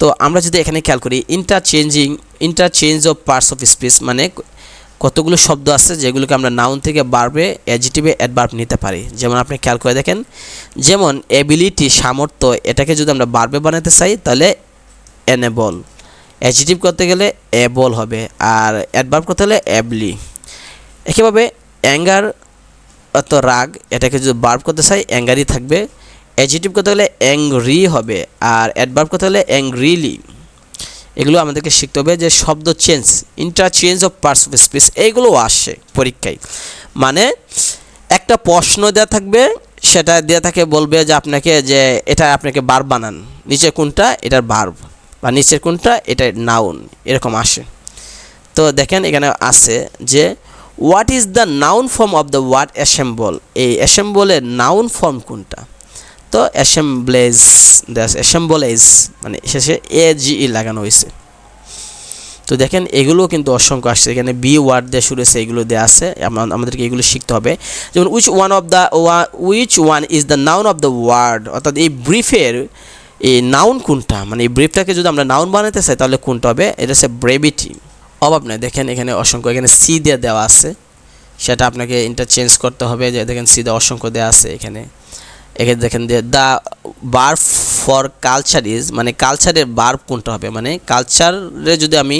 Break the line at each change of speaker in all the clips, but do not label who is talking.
তো আমরা যদি এখানে খেয়াল করি interchanging interchange of parts of speech মানে কতগুলো শব্দ আছে যেগুলোকে আমরা নাউন থেকে বার্বে অ্যাজিটিভে অ্যাডভার্ব নিতে পারি। যেমন আপনি খেয়াল করে দেখেন, যেমন এবিলিটি সামর্থ্য, এটাকে যদি আমরা বার্বে বানাতে চাই, তাহলে এনেবল অ্যাজিটিভ করতে গেলে এবল হবে, আর অ্যাডভার্ব করতে হলে অ্যাবলি একইভাবে অ্যাঙ্গার অত রাগ, এটাকে যদি বার্ব করতে চাই অ্যাঙ্গারই থাকবে। অ্যাজিটিভ করতে হলে অ্যাংরি হবে আর অ্যাডভার্ব করতে হলে অ্যাংরিলি এগুলো আমাদেরকে শিখতে হবে যে শব্দ change interchange of parts of speech এইগুলো আসে পরীক্ষায়। মানে একটা প্রশ্ন দেওয়া থাকবে, সেটা দেওয়া থাকে বলবে যে আপনাকে যে এটা আপনাকে বার বানান। নিচের কোনটা? এটার বার্ব বা নিচের কোনটা? এটা নাউন এরকম আসে। তো দেখেন এখানে আছে যে what is the noun form of the word assemble এই অ্যাসেম্বলের নাউন ফর্ম কোনটা? তো অ্যাসেম্বলেজ অ্যাসেম্বলেজ মানে শেষে এ জি ই লাগানো হয়েছে। তো দেখেন এগুলো কিন্তু অসংখ্য আসছে। এখানে বি ওয়ার্ড দিয়ে শুরু হয়েছে, এগুলো দেওয়া আছে। আমা- আমাদেরকে এগুলো শিখতে হবে। যেমন which one of the which one is the noun of the word অর্থাৎ এই ব্রিফের এই নাউন কোনটা? মানে এই ব্রিফটাকে যদি আমরা নাউন বানাতে চাই, তাহলে কোনটা হবে? এটা হচ্ছে ব্রেভিটি অভাব নেই। দেখেন, এখানে অসংখ্য, এখানে সি দিয়ে দেওয়া আছে। সেটা আপনাকে ইন্টারচেঞ্জ করতে হবে। যে দেখেন সি দিয়ে অসংখ্য দেওয়া আছে এখানে। এখানে দেখেন যে the verb for culture is মানে কালচারের বার্ব কোনটা হবে? মানে কালচারে যদি আমি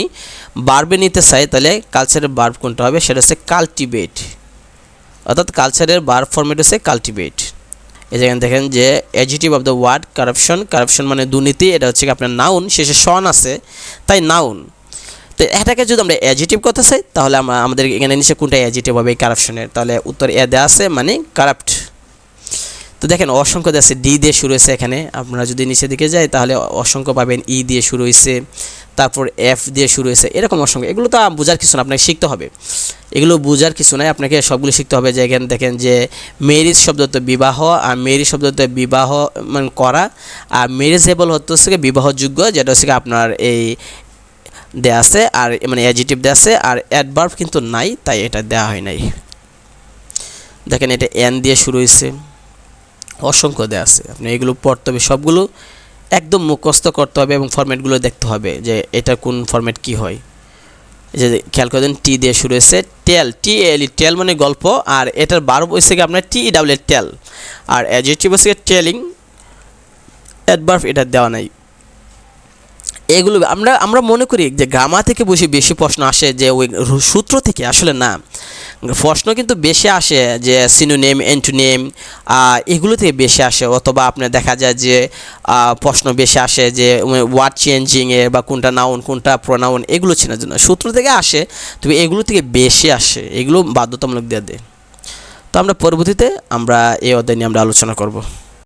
বার্বে নিতে চাই, তাহলে কালচারের বার্ব কোনটা হবে? সেটা হচ্ছে কাল্টিভেট অর্থাৎ কালচারের বার্ব ফর্মেট হচ্ছে কাল্টিভেট এই যেখানে দেখেন যে adjective of the word corruption corruption মানে দুর্নীতি, এটা হচ্ছে আপনার নাউন শেষে সন আছে, তাই নাউন তো এটাকে যদি আমরা অ্যাজিটিভ করতে চাই, তাহলে আমরা আমাদের এখানে নিচে কোনটা অ্যাজিটিভ হবে এই কারাপশনের তাহলে উত্তর এ দেওয়া আছে মানে কারাপ্ট তো দেখেন, অসংখ্য আছে ডি দিয়ে শুরু হয়েছে এখানে। আপনারা যদি নিচের দিকে যাই তাহলে অসংখ্য পাবেন। ই দিয়ে শুরু হয়েছে, তারপর এফ দিয়ে শুরু হয়েছে, এরকম অসংখ্য। এগুলো তো বোঝার কিছু না, আপনাকে শিখতে হবে। এগুলো বোঝার কিছু নয় আপনাকে সবগুলো শিখতে হবে। যে এখানে দেখেন যে মেরিজ শব্দ তো বিবাহ, আর মেরিজ শব্দ তো বিবাহ মানে করা। আর মেরিজেবল হচ্ছে হচ্ছে গিয়ে বিবাহযোগ্য, যেটা হচ্ছে আপনার এই দেয়া আছে, আর মানে অ্যাজিটিভ দেয়া আছে, আর অ্যাডভার্ব কিন্তু নাই, তাই এটা দেওয়া হয় নাই। দেখেন, এটা এন দিয়ে শুরু হয়েছে। অসংখ্য দেওয়া আছে। আপনি এগুলো পড়তে হবে। সবগুলো একদম মুখস্থ করতে হবে এবং ফর্ম্যাটগুলো দেখতে হবে যে এটা কোন ফর্ম্যাট কি হয়। যে খেয়াল করে দেন টি দিয়ে শুরু হয়েছে টেল। টি এল ই, টেল মানে গল্প, আর এটার বারো হচ্ছে কি আপনার টি ডাবল এ টেল। আর অ্যাডজেক্টিভ হচ্ছে টেলিং। অ্যাডভার্ব এটা দেওয়া নাই। এগুলো আমরা আমরা মনে করি যে গ্রামার থেকে বেশি বেশি প্রশ্ন আসে যে ওই সূত্র থেকে, আসলে না। প্রশ্ন কিন্তু বেশি আসে যে সিনোনেম এন্টোনেম এগুলো থেকে বেশি আসে। অথবা আপনার দেখা যায় যে প্রশ্ন বেশি আসে যে ওয়ার্ড চেঞ্জিংয়ে বা কোনটা নাউন কোনটা প্রোনাউন এগুলো চেনার জন্য। সূত্র থেকে আসে, তবে এগুলো থেকে বেশি আসে। এগুলো বাধ্যতামূলক দিয়ে দেয়। তো আমরা পরবর্তীতে আমরা এই অধ্যায় নিয়ে আমরা আলোচনা করব।